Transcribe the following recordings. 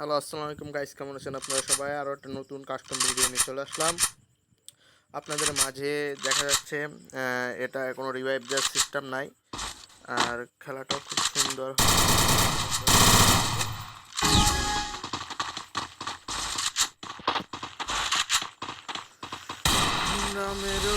Hello আসসালামু আলাইকুম guys কেমন আছেন আপনারা সবাই? আরও একটা নতুন কাস্টম ভিডিও নিয়ে চলে আসলাম। আপনাদের মাঝে দেখা যাচ্ছে এটা কোনো রিভাইভ দেওয়ার সিস্টেম নাই। আর খেলাটাও খুব সুন্দর নামেরও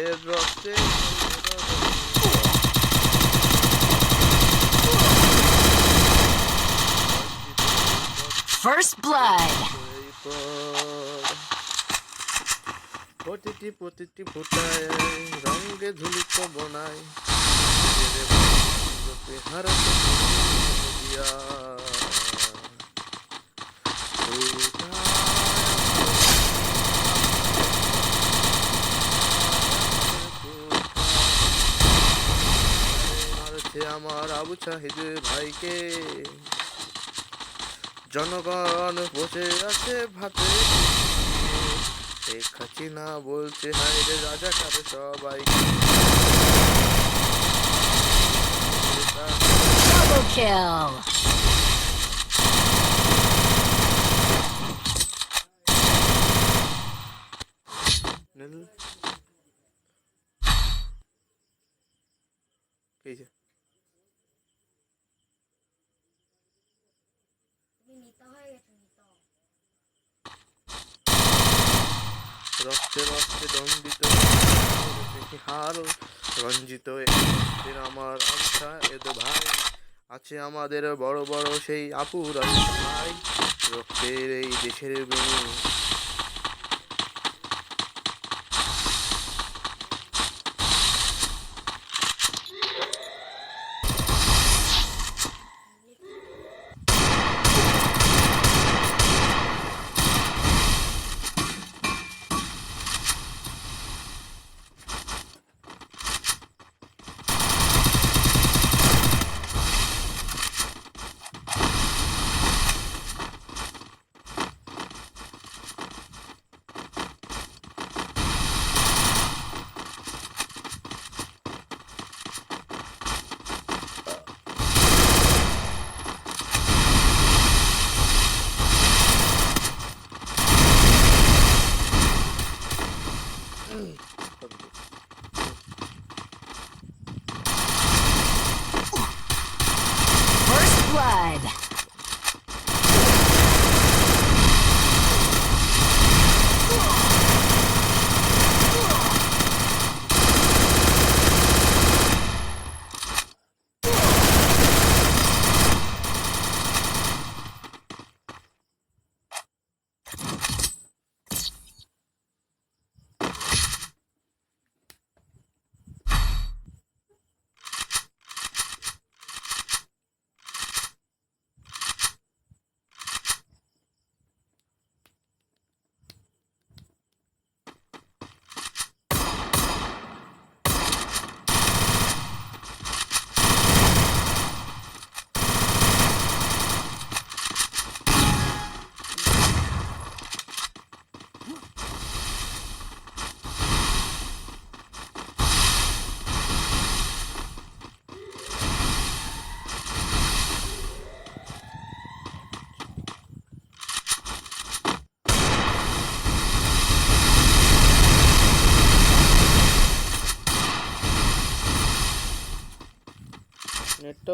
এর রক্তে First blood. প্রতিটি প্রতিটি ফোটায় রঙে ধুলিত বনায় হারাতে দিয়া মারছে আমার আবু চাহিদ ভাইকে। জনগণ বসে আছে ভাতে। শেখ হাসিনা বলছে হায় রে রাজা কারে সবাই। Double kill যে রক্তে রক্তে দণ্ডিত হার রঞ্জিত আমার আশা এদ ভাই। আছে আমাদের বড় বড় সেই আপুর ভাই। রক্তের এই দেশের বেণী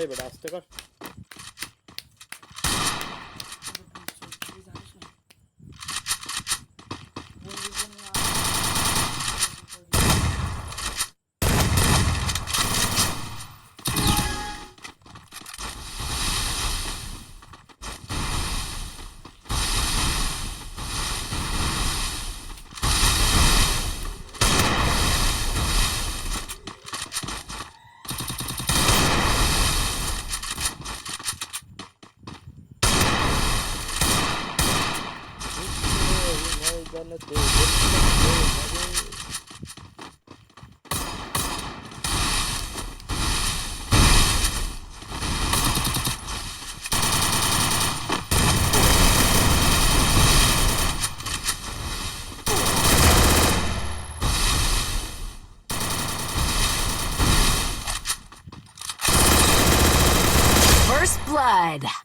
এই বেটা আসতে কর First blood.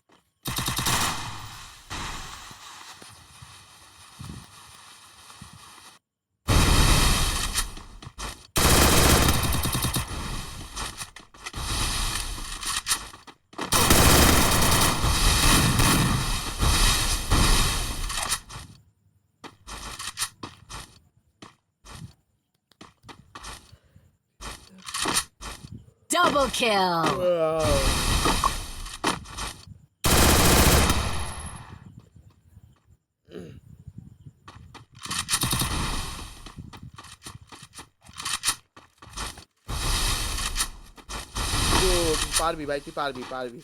Double kill. তুই পারবি ভাই তুই পারবি পারবি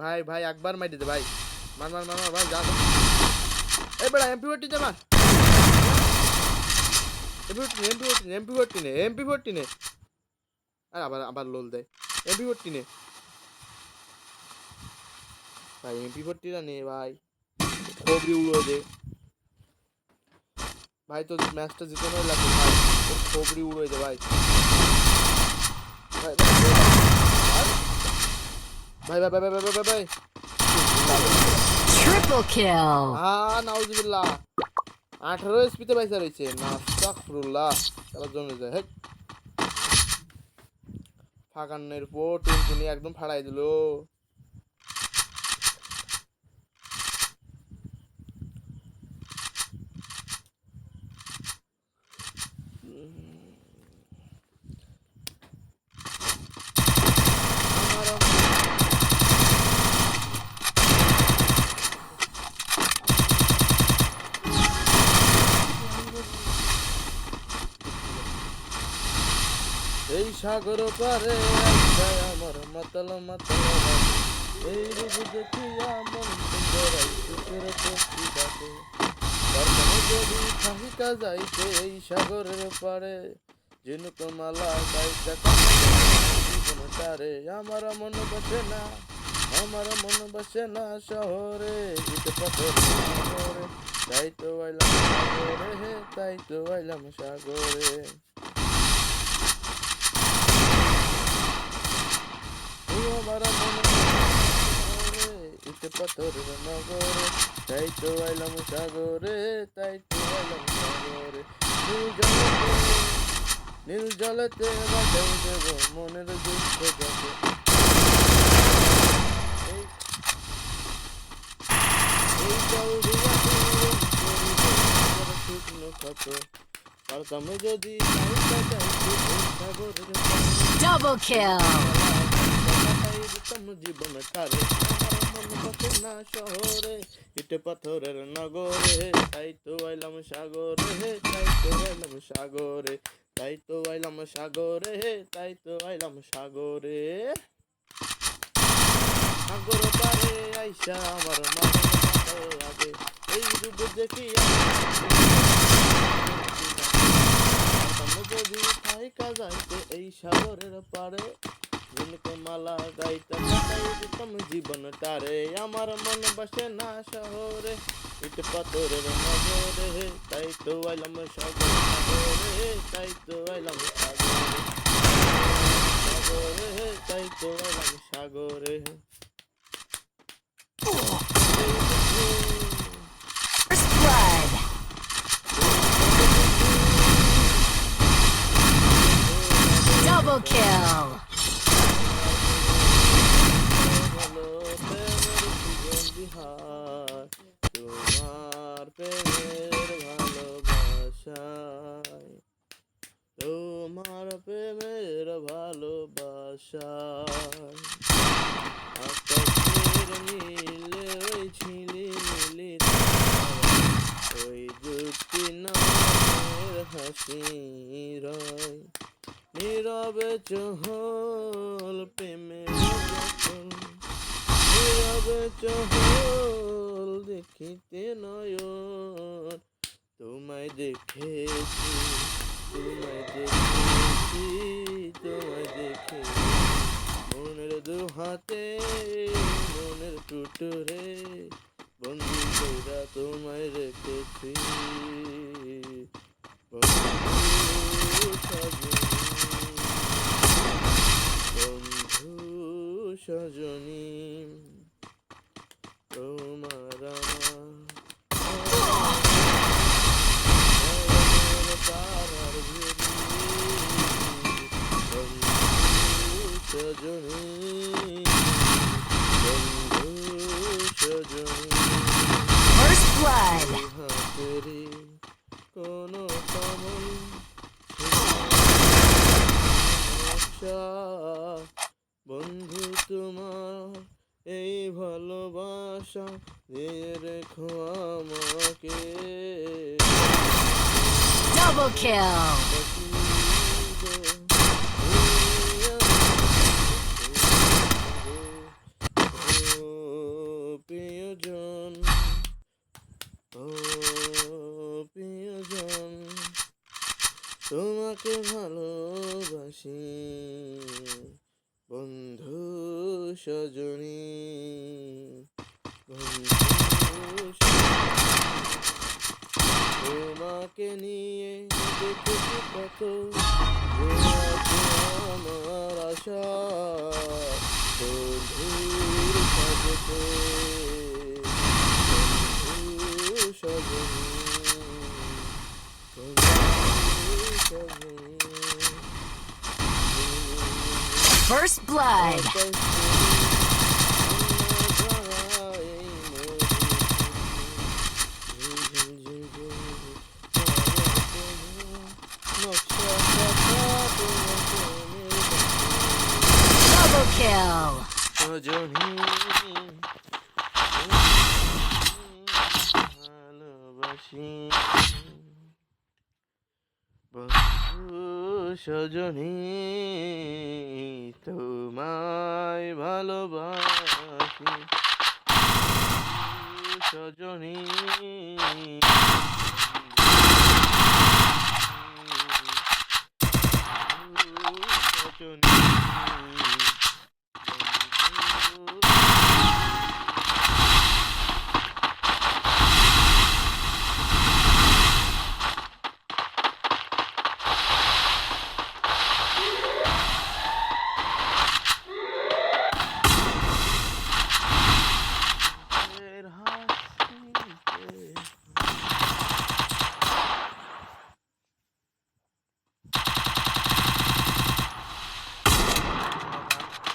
ভাই ভাই একবার মাইটি দে ভাই মার মার মার মার ভাই যা যা। এই বেড়া এমপি ফোরটি নে মার এমপি ফোরটি এমপি ফোরটি নে এমপি ফোরটি নে আর আবার আবার লোল দেয় এমপি ফোরটি নে ভাই এমপি ফোরটিটা নে ভাই। খবরি উড়ো দে ভাই তো ম্যাচটা লাগবে ভাই। খবরি উড়োয় দে ভাই। ভাই ভাই ভাই ভাই। ভাই ভাই Triple kill. হ্যাঁ নাউজুবিল্লাহ। আঠারো এসপিতে পয়সা রয়েছে নাস্তাকফিরুল্লাহ তারা জমে যায়। ফাঁকান্নের পর টুনটুনি একদম ফাড়াই দিল আমার এই সাগর পারে আমার মাতাল মাতাল এই রূপ দেখিয়া মন সুন্দরাই সুখের ডাকে যদি যাইতে এই সাগরের পারে জিনুক মালা গাইতে তারে। আমার মন বসে না, আমার মন বসে না শহরে। ইট পাথর তাই তো আইলাম সাগরে, তাই তো আইলাম সাগরে ও আমার মন ইট নগরে, তাই তো আইলাম সাগরে, তাই তো আইলাম সাগরে নীল জলেতে, নীল দেব, মনের দুঃখ যাবে। Double kill. জীবন বসে না শহরে ইট পাথরের নগরে, তাই তো আইলাম সাগরে, তাই তো আইলাম সাগরে, তাই তো আইলাম সাগরে, তাই তো আইলাম সাগরে। সাগর পারে আইসা আমার লাগে এই রূপ দেখি যদি থাইকা যাইতে এই সাগরের পারে ঝুমকে মালা গাইতে কাটাই দিতাম জীবন তারে আমার মন বসে না শহরে ইট পাথরের নগরে তাই তো আইলাম সাগর সাগরে তাই তো আইলাম সাগরে রে তাই তো এলাম সাগরে First blood. Double kill. হার তোমার প্রেমের ভালোবাসায় তোমার প্রেমের ভালোবাসায়। হাতে মনের টুটুরে। বন্ধু কইরা তোমায় রেখেছি বন্ধু সজনী বন্ধু সজনী তোমার আমার তারার ভেরি বন্ধু সজনী বন্ধু সজনী First blood. হাতেরি কোনো কমল আশা বন্ধু তোমার এই ভালোবাসা দিয়ে রেখো আমাকে Double kill. তোমাকে ভালোবাসি বন্ধু সজনী। তোমাকে নিয়ে দেখেছি কত যে আছে আমার আশা বন্ধুর সাজতে বন্ধু সজনী বন্ধু সজনী First blood. Kill. ভালোবাসি সজনী তোমায় ভালোবাসি সজনী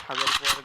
খাবার পর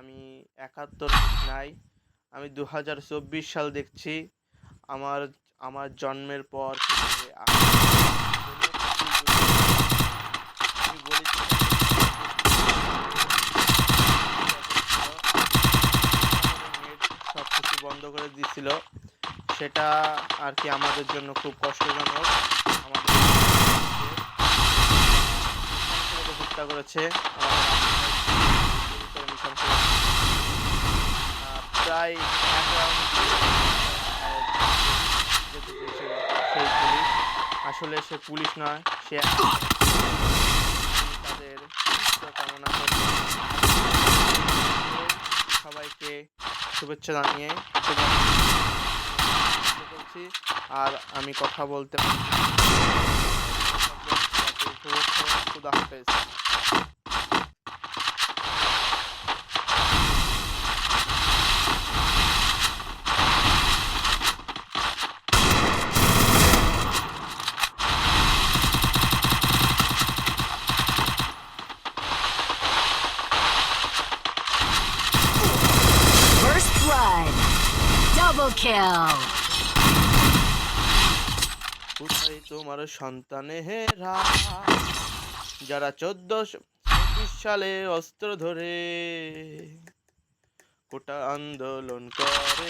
আমি একাত্তর নাই আমি দু হাজার চব্বিশ সাল দেখছি আমার আমার জন্মের পর সব কিছু বন্ধ করে দিছিল সেটা আর কি আমাদের জন্য খুব কষ্টজনক আমাদের হত্যা করেছে আমাদের প্রায় সেই পুলিশ আসলে সে পুলিশ নয় সে তাদের কামনা করি সবাইকে শুভেচ্ছা জানিয়ে শুভেচ্ছা করছি আর আমি কথা বলতে খুদা হাফেজ First blood. Double kill. কোথায় তোমার সন্তানে হেরা? যারা চোদ্দশো পঁচিশ সালে অস্ত্র ধরে, কোটা আন্দোলন করে।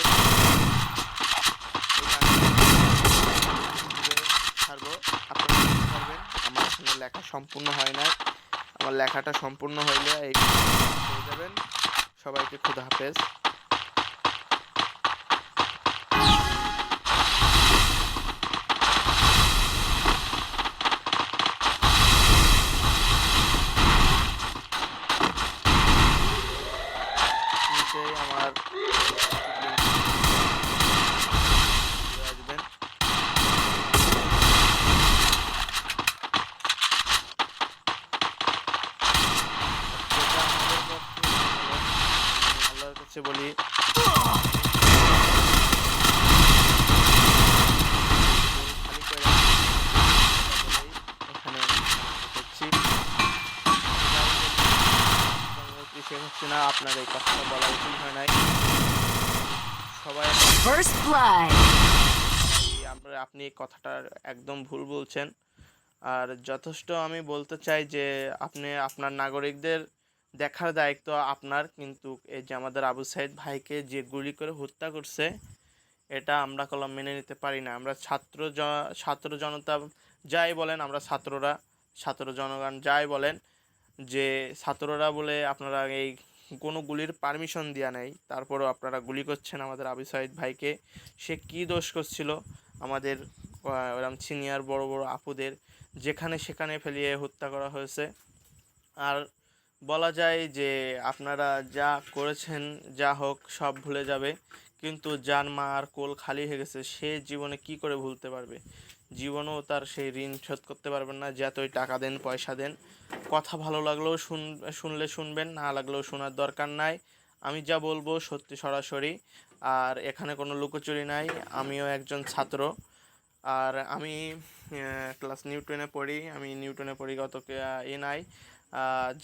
আমার এখনও লেখা সম্পূর্ণ হয় নাই। আমার লেখাটা সম্পূর্ণ হইলে এই যাবেন। সবাইকে খুদা হাফেজ। কাছে বলি। আপনার এই কথাটা বলা উচিত হয় নাই। সবাই. আমরা আপনি এই কথাটা একদম ভুল বলছেন। আর যথেষ্ট আমি বলতে চাই যে আপনি আপনার নাগরিকদের দেখার দায়িত্ব আপনার, কিন্তু এই যে আমাদের আবু সাইদ ভাইকে যে গুলি করে হত্যা করছে, এটা আমরা কলম মেনে নিতে পারি না। আমরা ছাত্র ছাত্র জনতা যাই বলেন, আমরা ছাত্ররা, ছাত্র জনগণ যাই বলেন, যে ছাত্ররা বলে আপনারা এই কোনো গুলির পারমিশন দেওয়া নেই, তারপরেও আপনারা গুলি করছেন আমাদের আবু সাইদ ভাইকে, সে কী দোষ করছিল? আমাদের ওরম সিনিয়র বড় বড় আপুদের, যেখানে সেখানে ফেলিয়ে হত্যা করা হয়েছে। আর বলা যায় যে আপনারা যা করেছেন, যা হোক, সব ভুলে যাবে। কিন্তু যার মা আর কোল খালি হয়ে গেছে, সে জীবনে কি করে ভুলতে পারবে? জীবনেও তার সেই ঋণ শোধ করতে পারবেন না যতই টাকা দেন, পয়সা দেন। কথা ভালো লাগলেও শুন, শুনলে শুনবেন, না লাগলেও শোনার দরকার নাই। আমি যা বলব সত্যি সরাসরি। আর এখানে কোনো লুকোচুরি নাই, আমিও একজন ছাত্র। আর আমি ক্লাস নিউটনে পড়ি, আমি নিউটনে পড়ি, গত এ নাই।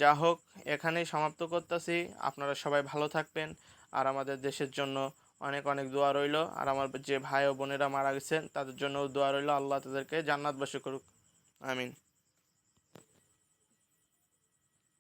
যা হোক, এখানেই সমাপ্ত করতেছি। আপনারা সবাই ভালো থাকবেন। আর আমাদের দেশের জন্য অনেক অনেক দোয়া রইল। আর আমার যে ভাই ও বোনেরা মারা গেছেন, তাদের জন্য দোয়া রইল। আল্লাহ তাদেরকে জান্নাতবাসী করুক। আমিন।